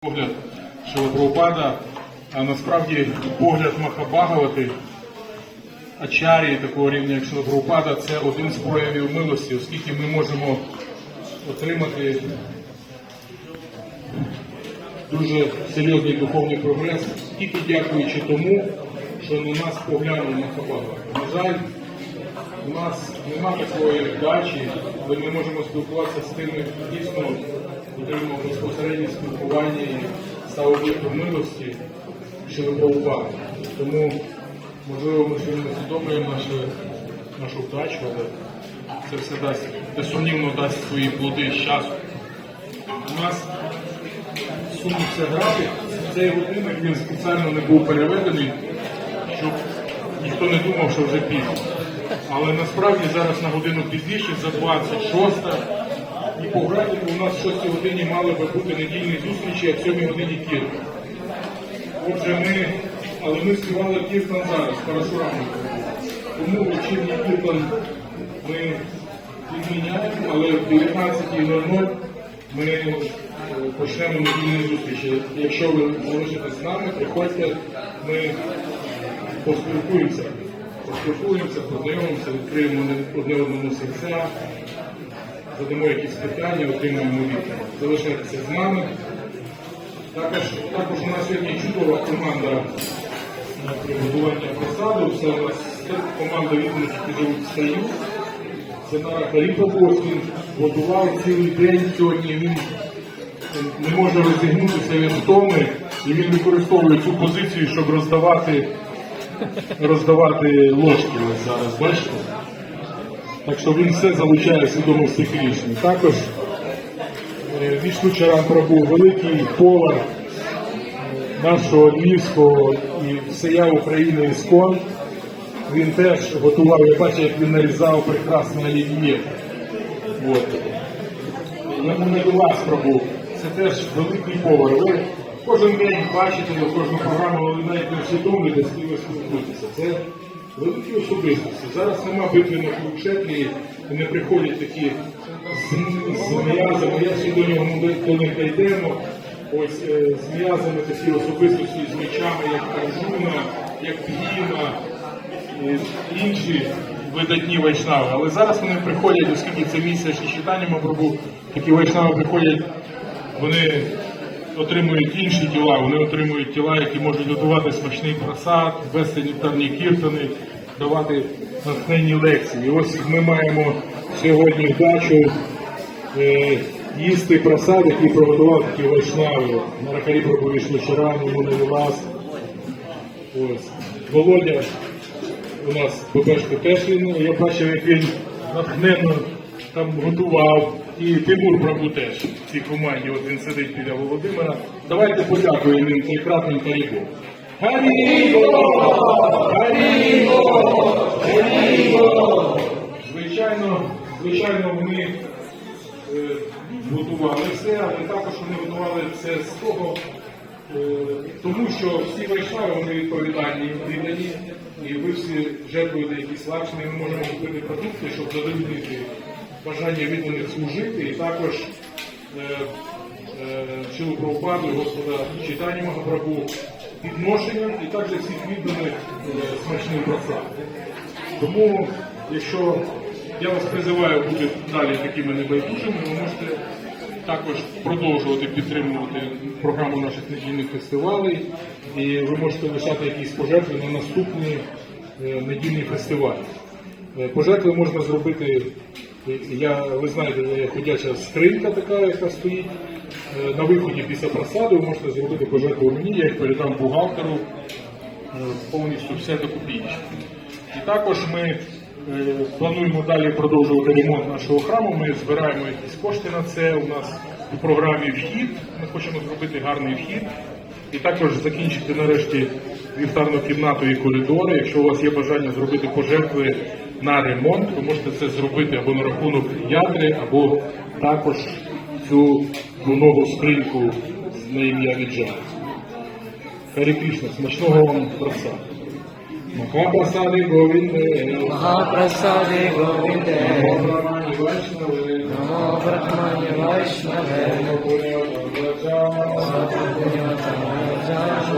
погляд Шилопропада, а насправді погляд Махабагавати, Ачарії такого рівня, як Шилопропада, це один з проявів милості, оскільки ми можемо отримати дуже серйозний духовний прогрес, тільки дякуючи тому, що на нас поглянув Махабага. На жаль, у нас немає такої дачі, де ми можемо спілкуватися з тими, дійсно отримав безпосереднє спілкування і став об'єктом милості Шилопаупа. Тому, можливо, ми сьогодні усвідомлюємо нашу, нашу вдачу, але це все дасть, безсумнівно дасть свої плоди з часу. У нас сунувся графік, цей годинник він спеціально не був переведений, щоб ніхто не думав, що вже пізно. Але насправді зараз на годину пізніше, за 26 і по графіку у нас в 6 годині мали би бути недільні зустрічі, а в 7 годині кіртан. Отже, ми, але ми співали кіртан зараз, парашурами. Тому вечірній кіртан ми відміняємо, але в 19.00 ми е, почнемо недільні зустрічі. Якщо ви залишитесь з нами, приходьте, ми поспілкуємося. Поспілкуємося, познайомимося, відкриємо одне одному серця, задамо якісь питання, отримаємо відповідь. Залишайтеся з нами. Також, також у нас сьогодні чудова команда на приготування просаду. Це у нас команда відмінних, які живуть в Союз. Це Нара Харіпопов, він готував цілий день сьогодні. Він не може розігнутися від втоми, і він використовує цю позицію, щоб роздавати, роздавати ложки зараз, бачите? Так що він все залучає свідомо психічно. Також е, Вішну Чаран Прабу, великий повар нашого львівського і всея України Іскон. Він теж готував, я бачив, як він нарізав прекрасне олів'є. Я не до вас пробув. Це теж великий повар. Ви кожен день бачите кожну програму, ви навіть не усвідомлюєте, з ким ви спілкуєтеся. Великі особистості. Зараз нема битви на Курукшетлі, і не приходять такі з, м'язами. Я ще до нього до них дійдемо. Ось е, з м'язами такі особистості, з мечами, як Арджуна, як П'їна, інші видатні вайшнави. Але зараз вони приходять, оскільки це місце читання Мабрабу, такі вайшнави приходять, вони отримують інші тіла, вони отримують тіла, які можуть готувати смачний просад, вести нектарні кіртани, давати натхненні лекції. І ось ми маємо сьогодні вдачу е, їсти просад, який приготував такі вайшнави. Наракарі Прабhu Чарані, Мунавілас. Ось. Володя у нас, по-перше, теж він, я бачив, як він натхненно там готував. І Тимур Прабу теж цій команді, от він сидить біля Володимира. Давайте подякуємо їм цей кратний. Гаріго! Гаріго! Гаріго! Звичайно, звичайно, вони е, готували все, але також вони готували це з того, Е, тому що всі вайшнави вони відповідальні віддані, і ви всі жертвуєте якісь лакшини, ми можемо купити продукти, щоб задовольнити бажання відданих служити, і також е, е, Шилу Прабхупаду, Господа читання Махапрабху підношенням і також всіх відданих е, смачним просад. Тому, якщо я вас призиваю бути далі такими небайдужими, ви можете також продовжувати підтримувати програму наших недільних фестивалей, і ви можете лишати якісь пожертви на наступний недільний фестиваль. Пожертви можна зробити, я, ви знаєте, ходяча скринька така, яка стоїть е, на виході після просаду, ви можете зробити пожертву мені, я їх передам бухгалтеру, е, повністю все до. І також ми е, плануємо далі продовжувати ремонт нашого храму. Ми збираємо якісь кошти на це. У нас у програмі вхід. Ми хочемо зробити гарний вхід. І також закінчити нарешті вівтарну кімнату і коридори. Якщо у вас є бажання зробити пожертви на ремонт, ви можете це зробити або на рахунок ядри, або також цю нову скриньку на ім'я Віджа. Харі Кришна, смачного вам просаду. Махапрасади Говінде, Mahaprasade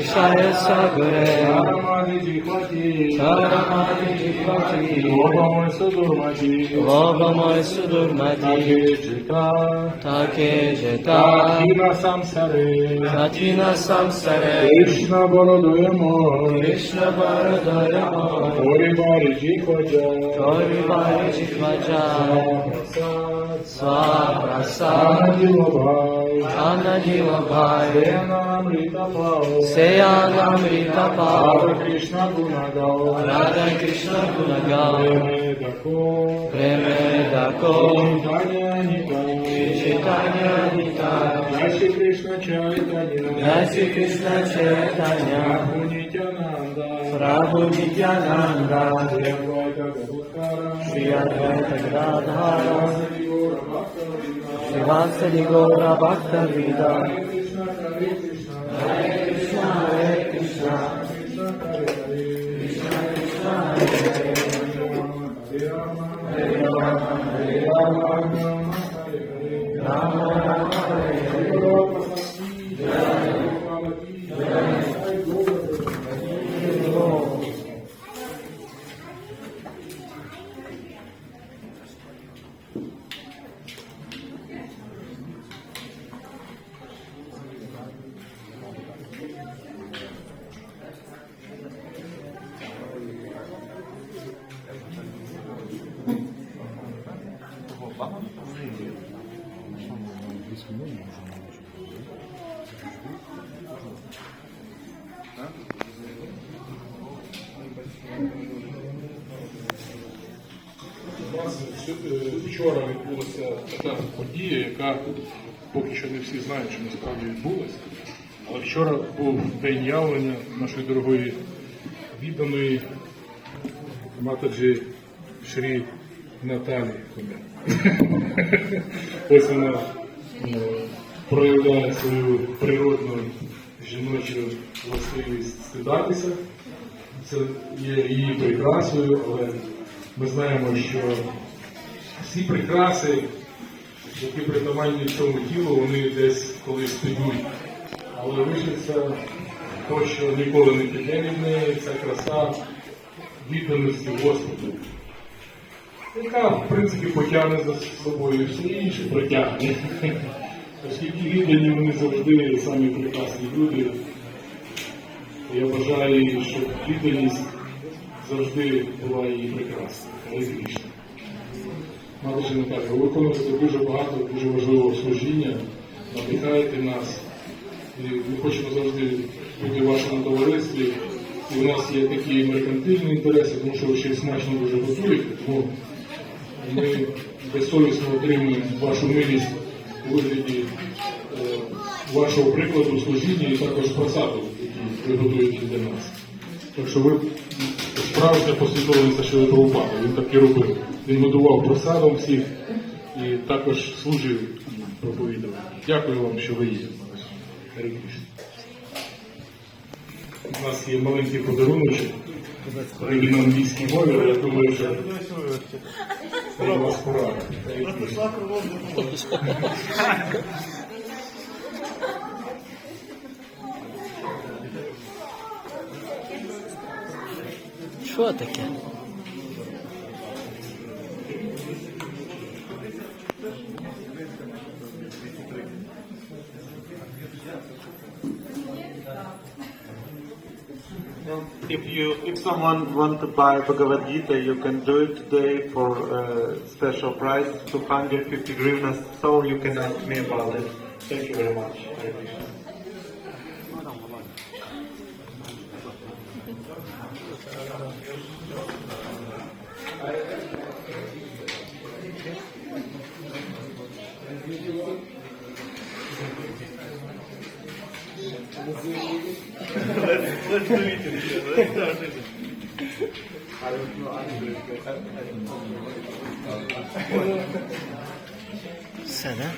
Işaya sabre Şaramani cikwati Obamay sudurmati Obamay sudurmati Take jeta Katina samsare Katina samsare Krishna baradayama Krishna baradayama Tori bari jikvaja Tori bari jikvaja Swaprasad. Anajiva bhai Anajiva bhai Senaamrita bhava Jaya नामृता पाव कृष्ण गुण गौ राधा कृष्ण गुण गौ धको प्रेम धको चैतन्य जय श्री कृष्ण चैतन्य। जय श्री कृष्ण चैतन्य। प्रभु नित्यानंद प्रभु नित्यानंद श्री अद्वैत श्री गौरा भक्त विदा У нас е, вчора відбулася така подія, яка поки що не всі знають, що насправді відбулася. Але вчора був день явлення нашої дорогої відданої матаджі Шрі Наталі Хомян. Ось вона е, проявляє свою природну жіночу властивість стидатися. Це є її прикрасою, але ми знаємо, що всі прикраси, які притаманні цьому тілу, вони десь колись підуть. Але лишиться то, що ніколи не піде від неї, ця краса відданості Господу. Яка, в принципі, потягне за собою все інше протягне. Оскільки віддані вони завжди самі прекрасні люди. Я бажаю, щоб відданість завжди була її прекрасна, грішна. Матуші Наталя, ви виконуєте дуже багато дуже важливого служіння, надихаєте нас. І ми хочемо завжди бути в вашому товаристві. І у нас є такі меркантильні інтереси, тому що ви ще смачно дуже готуєте. Ми безсовісно отримуємо вашу милість у вигляді е, вашого прикладу служіння і також просаду, які ви готуєте для нас. Так що ви справжня послідовниця Прабхупада, він так і робив. Він годував просадом всіх і також служив проповідав. Дякую вам, що ви є. У нас є маленький подаруночок. Він на англійській мові, але я думаю, що це для вас пора. Гарі Кришна. Що If you, if someone wants to buy Bhagavad Gita, you can do it today for a special price, 250 grivnas. So you can ask me about it. Thank you very much. Let's Sana